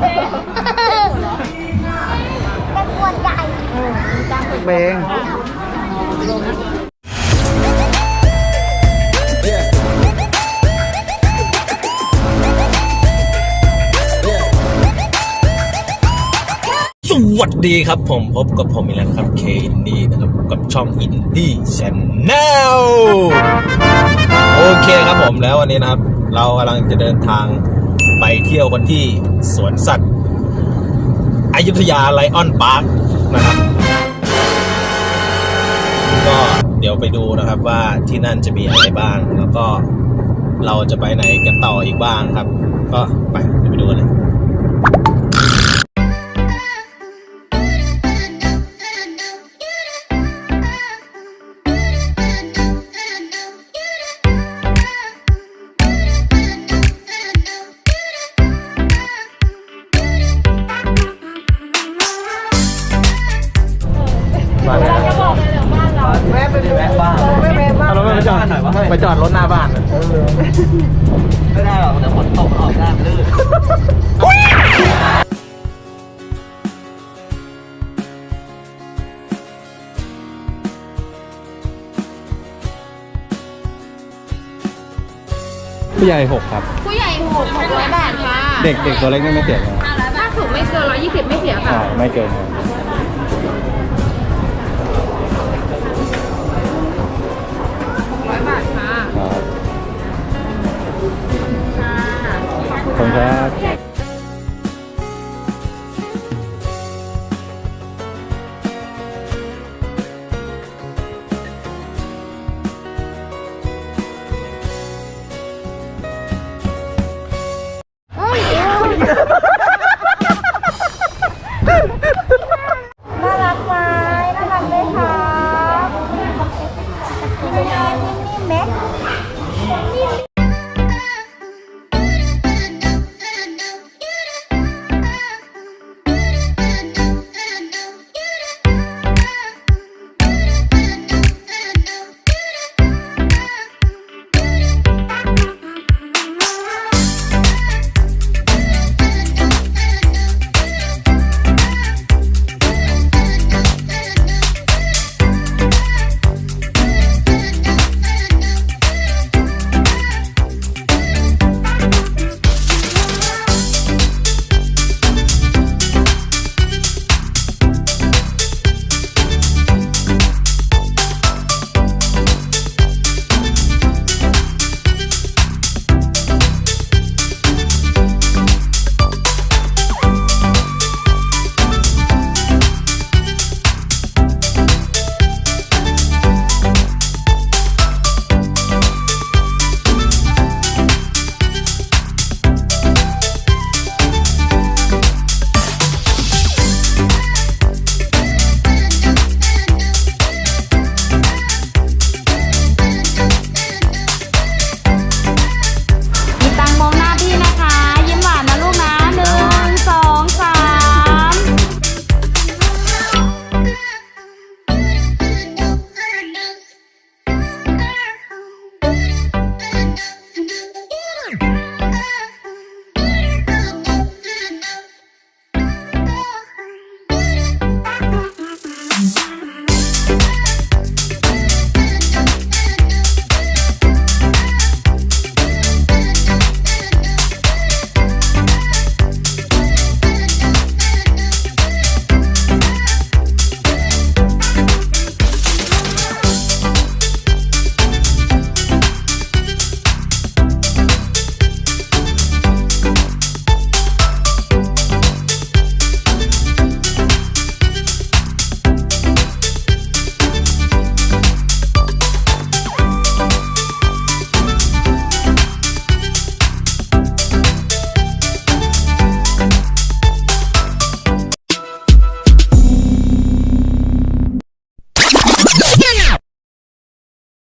เป็นกวนใหญ่เบง สวัสดีครับผมพบกับผมอีกแล้วนะครับเคนดี้นะครับกับช่องอินดี้ชแนลโอเคครับผมแล้ววันนี้นะครับ เรากำลังจะเดินทาง ไปเที่ยวกันที่สวนสัตว์อยุธยาไลออนพาร์คนะครับ ก็เดี๋ยวไปดูนะครับว่าที่นั่นจะมีอะไรบ้าง แล้วก็เราจะไปไหนกันต่ออีกบ้างครับ ก็ไปเดี๋ยวไปดูกันเลย จอดหน่อยวะไปจอดรถหน้าบ้านไม่ได้หรอกเดี๋ยวฝนตกออกหน้าลื่นผู้ใหญ่หกครับ ผู้ใหญ่หกหกร้อยบาทค่ะ เด็กเด็กตัวเล็กนี่ไม่เสียนะถ้าถูกไม่เกินร้อยยี่สิบไม่เสียค่ะใช่ไม่เกินครับ คุณครับ